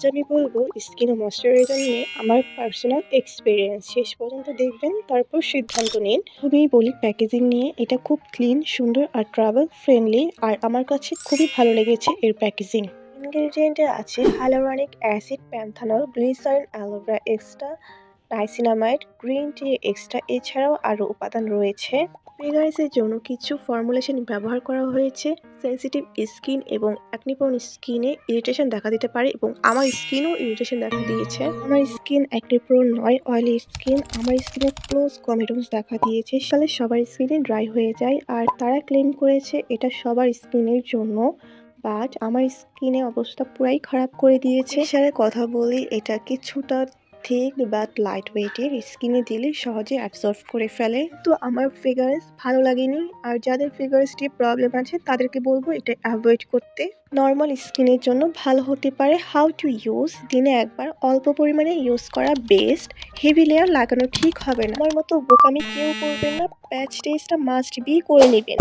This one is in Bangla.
আজ আমি বলব স্কিন ও ময়শ্চারাইজার নিয়ে আমার পার্সোনাল এক্সপিরিয়েন্স শেষ পর্যন্ত দেখবেন, তারপর সিদ্ধান্ত নিন। খুবই বলি প্যাকেজিং নিয়ে, এটা খুব ক্লিন সুন্দর আর ট্রাভেল ফ্রেন্ডলি আর আমার কাছে খুবই ভালো লেগেছে এর প্যাকেজিং ইনগ্রেডিয়েন্টে আছে hyaluronic acid panthenol glycerin aloe vera extract niacinamide green tea extract এছাড়াও আরও উপাদান রয়েছে। ফ্রেগারেন্সের জন্য কিছু ফর্মুলেশন ব্যবহার করা হয়েছে। সেন্সিটিভ স্কিন এবং অ্যাকনিপ্রোন স্কিনে ইরিটেশন দেখা দিতে পারে এবং আমার স্কিনও ইরিটেশন দেখা দিয়েছে। আমার স্কিন অ্যাকনিপ্রোন নয় অয়েলি স্কিন আমার স্কিনে ক্লোজ কমিটমস দেখা দিয়েছে। ফলে সবার স্কিনে ড্রাই হয়ে যায়। আর তারা ক্লেম করেছে এটা সবার স্কিনের জন্য বাট আমার স্কিনে অবস্থা পুরাই খারাপ করে দিয়েছে। সাথে কথা বলি, এটা কিছুটা থিক বাট লাইট ওয়েটের স্কিনে দিলে সহজে অ্যাবজর্ব করে ফেলে। তো আমার ফিগার্স ভালো লাগেনি। আর যাদের ফিগার্সটি প্রবলেম আছে, তাদেরকে বলব এটা অ্যাভয়েড করতে। নর্মাল স্কিনের জন্য ভালো হতে পারে হাউ টু ইউজ দিনে একবার অল্প পরিমাণে ইউজ করা বেস্ট হেভি লেয়ার লাগানো ঠিক হবে না। আমার মতো বোকামি কেউ করবেন না। প্যাচ টেস্টটা মাস্ট বি করে নেবেন।